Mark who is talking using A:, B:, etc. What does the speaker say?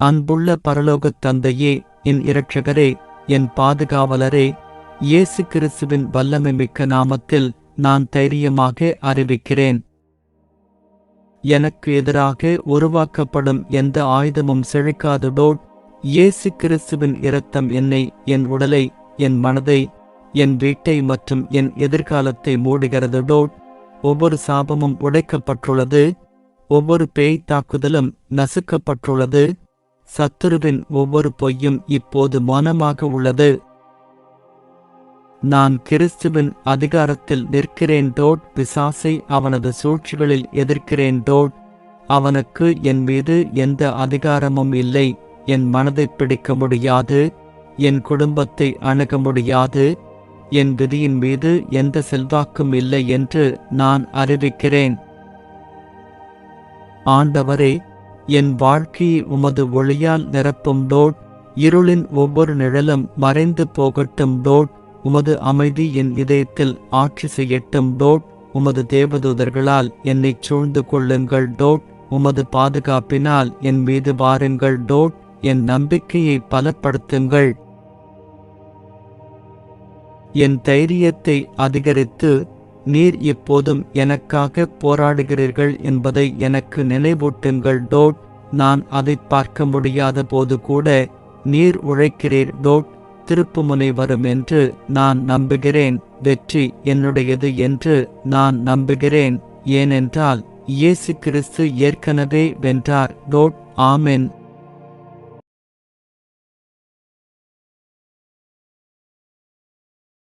A: அன்புள்ள பரலோகத் தந்தையே என் இரட்சகரே என் பாதுகாவலரே இயேசு கிறிஸ்துவின் வல்லமை மிக்க நாமத்தில் நான் தைரியமாக அறிவிக்கிறேன். எனக்கு எதிராக உருவாக்கப்படும் எந்த ஆயுதமும் செழிக்காததோ இயேசு கிறிஸ்துவின் இரத்தம் என்னை என் உடலை என் மனதை என் வீட்டை மற்றும் என் எதிர்காலத்தை மூடுகிறதோ ஒவ்வொரு சாபமும் உடைக்கப்பட்டுள்ளது ஒவ்வொரு பேய் தாக்குதலும் நசுக்கப்பட்டுள்ளது சத்துருவின் ஒவ்வொரு பொய்யும் இப்போது மௌனமாக உள்ளது. நான் கிறிஸ்துவின் அதிகாரத்தில் நிற்கிறேன் டோட் பிசாசை அவனது சூழ்ச்சிகளில் எதிர்க்கிறேன் டோட். அவனுக்கு என் மீது எந்த அதிகாரமும் இல்லை என் மனதை பிடிக்க முடியாது என் குடும்பத்தை அணுக முடியாது என் விதியின் மீது எந்த செல்வாக்கும் இல்லை என்று நான் அறிவிக்கிறேன். ஆண்டவரே என் வாழ்க்கையை உமது ஒளியால் நிரப்பும் டோட் இருளின் ஒவ்வொரு நிழலும் மறைந்து போகட்டும் டோட் உமது அமைதி என் இதயத்தில் ஆட்சி செய்யட்டும் டோட் உமது தேவதூதர்களால் என்னை சூழ்ந்து கொள்ளுங்கள் டோட் உமது பாதுகாப்பினால் என் மீது வாருங்கள் டோட் என் நம்பிக்கையை பலப்படுத்துங்கள். என் தைரியத்தை அதிகரித்து நீர் இப்போதும் எனக்காக போராடுகிறீர்கள் என்பதை எனக்கு நினைவூட்டுங்கள் டோட். நான் அதை பார்க்க முடியாத போது கூட நீர் உழைக்கிறீர் டோட். திருப்புமுனை வரும் என்று நான் நம்புகிறேன் வெற்றி என்னுடையது என்று நான் நம்புகிறேன் ஏனென்றால் இயேசு கிறிஸ்து ஏற்கனவே வென்றார் டோட். ஆமென்.